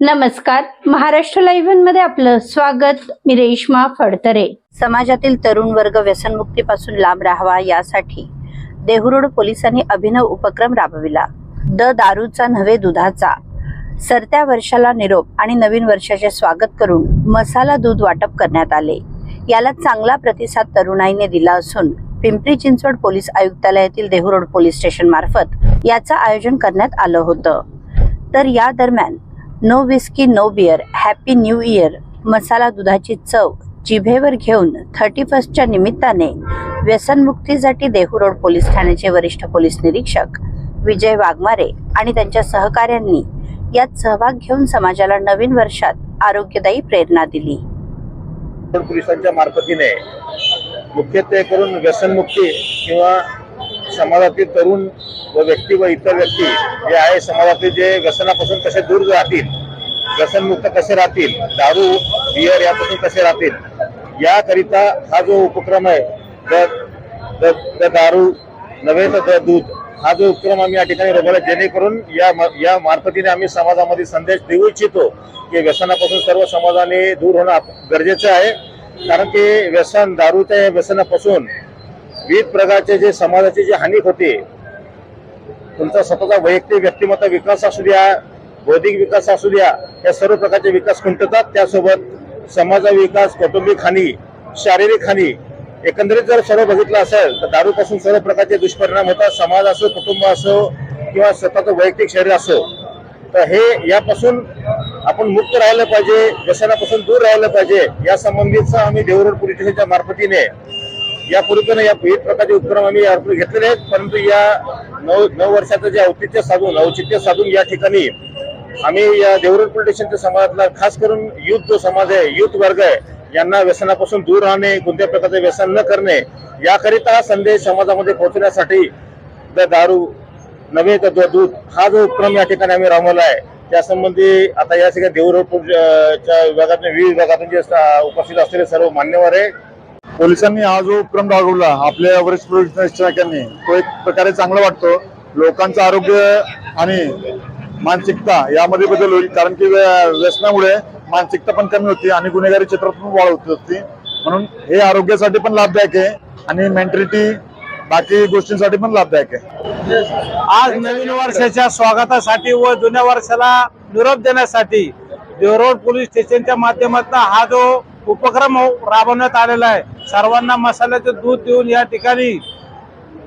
नमस्कार. महाराष्ट्र लाईव्हमध्ये आपलं स्वागत. मी रेश्मा फडतरे. समाजातील तरुण वर्ग व्यसनमुक्तीपासून लांब राहावा यासाठी देहुरोड पोलिसांनी अभिनव उपक्रम राबविला. द दारूचा नव्हे दुधाचा. सरत्या वर्षाला निरोप आणि नवीन वर्षाचे स्वागत करून मसाला दूध वाटप करण्यात आले. याला चांगला प्रतिसाद तरुणाईने दिला असून पिंपरी चिंचवड पोलीस आयुक्तालयातील देहुरोड पोलीस स्टेशन मार्फत याचं आयोजन करण्यात आलं होतं. तर या दरम्यान no whisky no beer happy new year. Masala दुधाची चव जिभेवर घेऊन थर्टी फर्स्टच्या निमित्ताने व्यसनमुक्तीसाठी देहू रोड पोलीस ठाण्याचे वरिष्ठ पोलीस निरीक्षक विजय वाघमारे आणि त्यांच्या सहकाऱ्यांनी यात सहभाग घेऊन समाजाला नवीन वर्षात आरोग्यदायी प्रेरणा दिली. पोलिसांच्या मार्फतीने मुख्यत्वे करून व्यसनमुक्ती किंवा समाजातील तरुण व व्यक्ती व इतर व्यक्ती जे आहे समाजातील जे व्यसनापासून कसे दूर राहतील व्यसनमुक्त कसे राहतील दारू बियर यापासून कसे राहतील याकरिता हा जो उपक्रम आहे द- द दारू नव्हे तर द दूध हा जो उपक्रम आम्ही या ठिकाणी राबवला जेणेकरून या म- या मार्फतीने आम्ही समाजामध्ये संदेश देऊ इच्छितो की व्यसनापासून सर्व समाजाने दूर होणं गरजेचं आहे. कारण की व्यसन दारूच्या व्यसनापासून विविध प्रकारचे जे समाजाची जी हानी होते तुमचा स्वतःचा वैयक्तिक व्यक्तिमत्व विकास असू द्या बौद्धिक विकास असू द्या या सर्व प्रकारचे विकास खुंटतात. त्यासोबत समाजा विकास कौटुंबिक हानी शारीरिक हानी एकंदरीत जर सर्व बघितलं असेल तर दारूपासून सर्व प्रकारचे दुष्परिणाम होतात. समाज असो कुटुंब असो किंवा स्वतःचं वैयक्तिक शरीर असो. तर हे यापासून आपण मुक्त राहिलं पाहिजे व्यसनापासून दूर राहिलं पाहिजे. या संबंधीचा आम्ही देवरोड पोलीस स्टेशनच्या मार्फतीने यापूर्वी पण या विविध प्रकारचे उपक्रम आम्ही यापूर्वी घेतलेले आहेत. परंतु या नऊ नऊ वर्षाचं जे औचित्य साधून औचित्य साधून या ठिकाणी आम्ही या देवरोड पोलीस स्टेशनच्या समाजातला खास करून युथ जो समाज आहे युथ वर्ग आहे यांना व्यसनापासून दूर राहणे कोणत्या प्रकारचे व्यसन न करणे याकरिता संदेश समाजामध्ये पोहोचण्यासाठी दारू नव्हे तर दूध हा जो उपक्रम या ठिकाणी आम्ही राबवला आहे. त्यासंबंधी आता या सगळ्या देवरोड विभागातून विविध विभागातून जे उपस्थित असलेले सर्व मान्यवर आहे पोलिसांनी हा जो उपक्रम राबवला आपल्या वरिष्ठ पोलीस निरीक्षकांनी तो एक प्रकारे चांगला वाटतो. लोकांचं आरोग्य आणि मानसिकता यामध्ये बदल होईल कारण की व्य- व्यसनामुळे मानसिकता पण कमी होती आणि गुन्हेगारी क्षेत्रात पण वाढ होत होती. म्हणून हे आरोग्यासाठी पण लाभदायक आहे आणि मेंटॅलिटी बाकी गोष्टींसाठी पण लाभदायक आहे. आज नवीन वर्षाच्या स्वागतासाठी व जुन्या वर्षाला निरोप देण्यासाठी देवरोड पोलीस स्टेशनच्या माध्यमातून हा जो उपक्रम हो- राबवण्यात आलेला आहे. सर्वांना मसाल्याचं दूध देऊन या ठिकाणी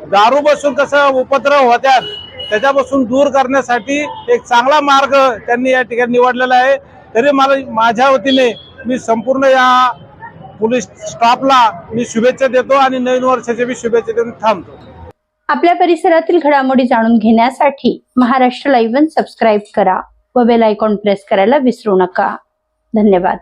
दारू बसून कसं उपद्रव होत्यात त्याच्यापासून दूर करण्यासाठी एक चांगला मार्ग त्यांनी या ठिकाणी निवडलेला आहे. तरी मला माझ्या वतीने मी संपूर्ण या पोलीस स्टाफला मी शुभेच्छा देतो आणि नवीन वर्षाच्या मी शुभेच्छा देऊन थांबतो. आपल्या परिसरातील घडामोडी जाणून घेण्यासाठी महाराष्ट्र लाईव्ह सबस्क्राईब करा व बेल आयकॉन प्रेस करायला विसरू नका. धन्यवाद.